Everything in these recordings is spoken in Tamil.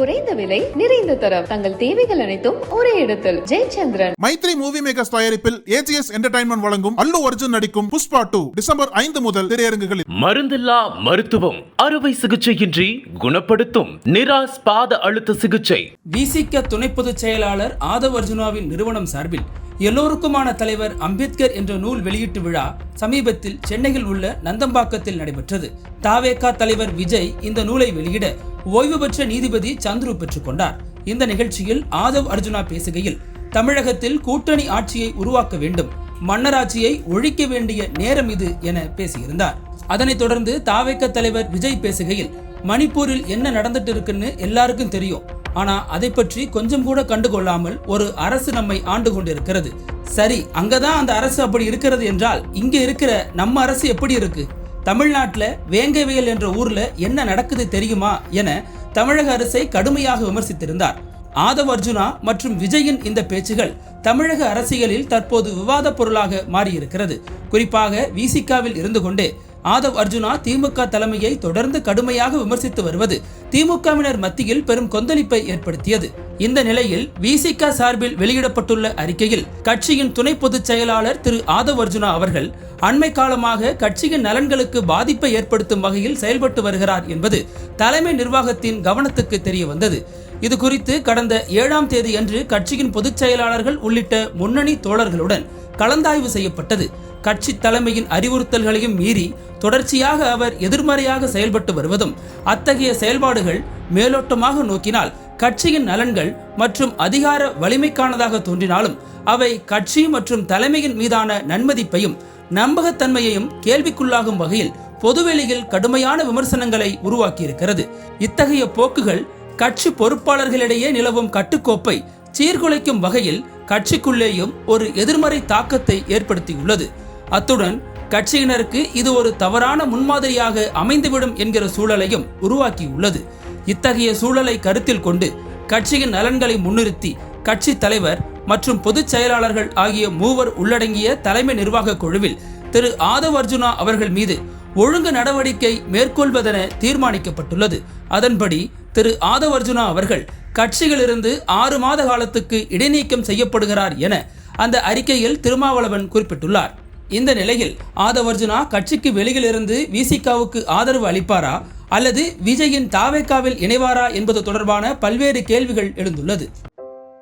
குறைந்த விலை நிறைந்த தரம். தங்கள் தேவைகள் அனைத்தும் ஒரே இடத்தில். ஜெயச்சந்திரன். மைத்ரி மூவி மேக்கர்ஸ் தயாரிப்பில் ஏஜிஎஸ் என்டர்டைன்மெண்ட் வழங்கும் அல்லு அர்ஜுன் நடிக்கும் புஷ்பா டூ டிசம்பர் ஐந்து முதல் திரையரங்குகளில். மருந்தில்லா மருத்துவம் அறுவை சிகிச்சையின்றி குணப்படுத்தும் நிராஸ் பாத அழுத்த சிகிச்சை. விசிக துணை பொதுச் செயலாளர் ஆதவ் அர்ஜுனாவின் நிறுவனம் சார்பில் எல்லோருக்குமான தலைவர் அம்பேத்கர் என்ற நூல் வெளியீட்டு விழா சமீபத்தில் சென்னையில் உள்ள நந்தம்பாக்கத்தில் நடைபெற்றது. தாவேகா தலைவர் விஜய் இந்த நூலை வெளியிட ஓய்வு பெற்ற நீதிபதி சந்துரு பெற்றுக்கொண்டார் இந்த நிகழ்ச்சியில் ஆதவ் அர்ஜுனா பேசுகையில் தமிழகத்தில் கூட்டணி ஆட்சியை உருவாக்க வேண்டும் மன்னராட்சியை ஒழிக்க வேண்டிய நேரம் இது என பேசியிருந்தார். அதனைத் தொடர்ந்து தாவேக தலைவர் விஜய் பேசுகையில் மணிப்பூரில் என்ன நடந்துட்டு இருக்குன்னு எல்லாருக்கும் தெரியும். ஆனா அதை பற்றி கொஞ்சம் கூட கண்டுகொள்ளாமல் ஒரு அரசு நம்மை ஆண்டு கொண்டிருக்கிறது. சரி அங்கதான் அந்த அரசு அப்படி இருக்கிறது என்றால் இங்க இருக்கிற நம்ம அரசு எப்படி இருக்கு? தமிழ்நாட்டில் வேங்கவேல் என்ற ஊர்ல என்ன நடக்குது தெரியுமா என தமிழக அரசை கடுமையாக விமர்சித்திருந்தார். ஆதவ் அர்ஜுனா மற்றும் விஜயின் இந்த பேச்சுகள் தமிழக அரசியலில் தற்போது விவாத பொருளாக மாறியிருக்கிறது. குறிப்பாக விசிகாவில் இருந்து கொண்டே ஆதவ் அர்ஜுனா திமுக தலைமையை தொடர்ந்து கடுமையாக விமர்சித்து வருவது திமுகவினர் மத்தியில் பெரும் கொந்தளிப்பை ஏற்படுத்தியது. இந்த நிலையில் விசிக சார்பில் வெளியிடப்பட்டுள்ள அறிக்கையில் கட்சியின் துணை பொதுச் செயலாளர் திரு ஆதவ் அர்ஜுனா அவர்கள் அண்மை காலமாக கட்சியின் நலன்களுக்கு பாதிப்பை ஏற்படுத்தும் வகையில் செயல்பட்டு வருகிறார் என்பது தலைமை நிர்வாகத்தின் கவனத்துக்கு தெரிய வந்தது இது குறித்து கடந்த ஏழாம் தேதி அன்று கட்சியின் பொதுச் செயலாளர்கள் உள்ளிட்ட முன்னணி தோழர்களுடன் கலந்தாய்வு செய்யப்பட்டது. கட்சி தலைமையின் அறிவுறுத்தல்களையும் மீறி தொடர்ச்சியாக அவர் எதிர்மறையாக செயல்பட்டு வருவதும் அத்தகைய செயல்பாடுகள் மேலோட்டமாக நோக்கினால் கட்சியின் நலன்கள் மற்றும் அதிகார வலிமைக்கானதாக தோன்றினாலும் அவை கட்சி மற்றும் தலைமையின் மீதான நன்மதிப்பையும் நம்பகத்தன்மையையும் கேள்விக்குள்ளாகும் வகையில் பொதுவெளியில் கடுமையான விமர்சனங்களை உருவாக்கியிருக்கிறது. இத்தகைய போக்குகள் கட்சி பொறுப்பாளர்களிடையே நிலவும் கட்டுக்கோப்பை சீர்குலைக்கும் வகையில் கட்சிக்குள்ளேயும் ஒரு எதிர்மறை தாக்கத்தை ஏற்படுத்தியுள்ளது. அத்துடன் கட்சியினருக்கு இது ஒரு தவறான முன்மாதிரியாக அமைந்துவிடும் என்கிற சூழலையும் உருவாக்கியுள்ளது. இத்தகைய சூழலை கருத்தில் கொண்டு கட்சியின் நலன்களை முன்னிறுத்தி கட்சி தலைவர் மற்றும் பொதுச் செயலாளர்கள் ஆகிய மூவர் உள்ளடங்கிய தலைமை நிர்வாக குழுவில் திரு ஆதவ் அர்ஜுனா அவர்கள் மீது ஒழுங்கு நடவடிக்கை மேற்கொள்வதென தீர்மானிக்கப்பட்டுள்ளது. அதன்படி திரு ஆதவ் அர்ஜுனா அவர்கள் கட்சியிலிருந்து ஆறு மாத காலத்துக்கு இடைநீக்கம் செய்யப்படுகிறார் என அந்த அறிக்கையில் திருமாவளவன் குறிப்பிட்டுள்ளார். இந்த நிலையில் ஆதவர்ஜுனா கட்சிக்கு வெளியிலிருந்து விசிகாவுக்கு ஆதரவு அளிப்பாரா? அல்லது விஜயின் தாவேக்காவில் இணைவாரா என்பது தொடர்பான பல்வேறு கேள்விகள் எழுந்துள்ளது.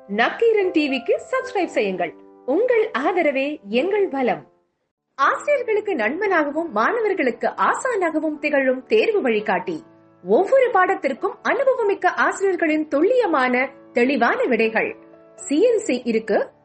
நக்கீரன் டிவிக்கு சப்ஸ்கிரைப் செய்யுங்கள். உங்கள் ஆதரவே எங்கள் பலம். ஆசிரியர்களுக்கு நண்பனாகவும் மாணவர்களுக்கு ஆசானாகவும் திகழும் தேர்வு வழிகாட்டி. ஒவ்வொரு பாடத்திற்கும் அனுபவமிக்க ஆசிரியர்களின் துல்லியமான தெளிவான விடைகள். சிஎன்சி இருக்கு